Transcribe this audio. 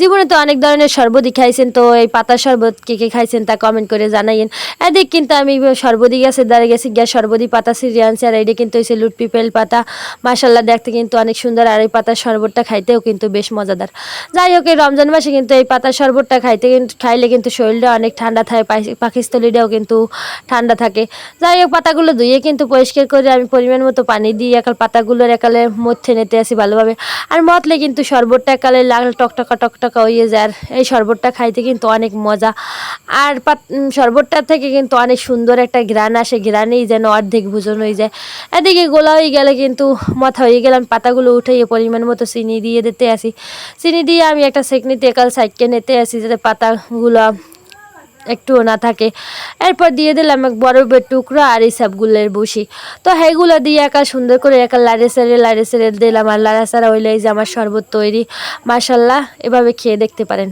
জীবনে তো অনেক ধরনের শরবতই খাইছেন, তো এই পাতার শরবত কে কে খাইছেন তা কমেন্ট করে জানাইন এদিক কিন্তু আমি সর্বদি গাছের দ্বারা গেছি গ্যাস সর্বদি পাতা সিরিয়ে আনছি, আর এইটা কিন্তু হয়েছে লুট পিপেল পাতা। মাসাল্লাহ দেখতে কিন্তু অনেক সুন্দর, আর এই পাতার শরবতটা খাইতেও কিন্তু বেশ মজাদার। যাই হোক, এই রমজান মাসে কিন্তু এই পাতার শরবতটা খাইতে কিন্তু, খাইলে কিন্তু শরীরটা অনেক ঠান্ডা থাকে পাকিস্তলিটাও কিন্তু ঠান্ডা থাকে। যাই হোক, পাতাগুলো ধুয়ে কিন্তু পরিষ্কার করে আমি পরিমাণ মতো পানি দিয়ে একাল পাতাগুলোর একালে মধ্যে নিতে আসি ভালোভাবে। আর মতলে কিন্তু শরবতটা একালে লাল টকটকা টকটকা হয়ে যায়। আর এই শরবতটা খাইতে কিন্তু অনেক মজা। আর শরবতটা থেকে কিন্তু অনেক সুন্দর একটা ঘ্রাণ আসে। ঘ্রাণেই যেন অর্ধেক ভোজন হয়ে যায়। এদিকে গোলা হয়ে গেলে কিন্তু মাথা হয়ে গেলাম পাতাগুলো উঠাইয়ে পরিমাণ মতো চিনি দিয়ে দিতে আসি। চিনি দিয়ে আমি একটা সেকনিতে একাল সাইডকে নিতে আসি, যাতে পাতাগুলো একটুও না থাকে। এরপর দিয়ে দিলাম এক বরফের টুকরো আর এই সবগুলোর বসি। তো হেগুলো দিয়ে একা সুন্দর করে একা লাড়ে সারে লাড়ে সেরে দিলাম। আর লাড়া সারা এই যে আমার শরবত তৈরি। মাসাল্লাহ এভাবে খেয়ে দেখতে পারেন।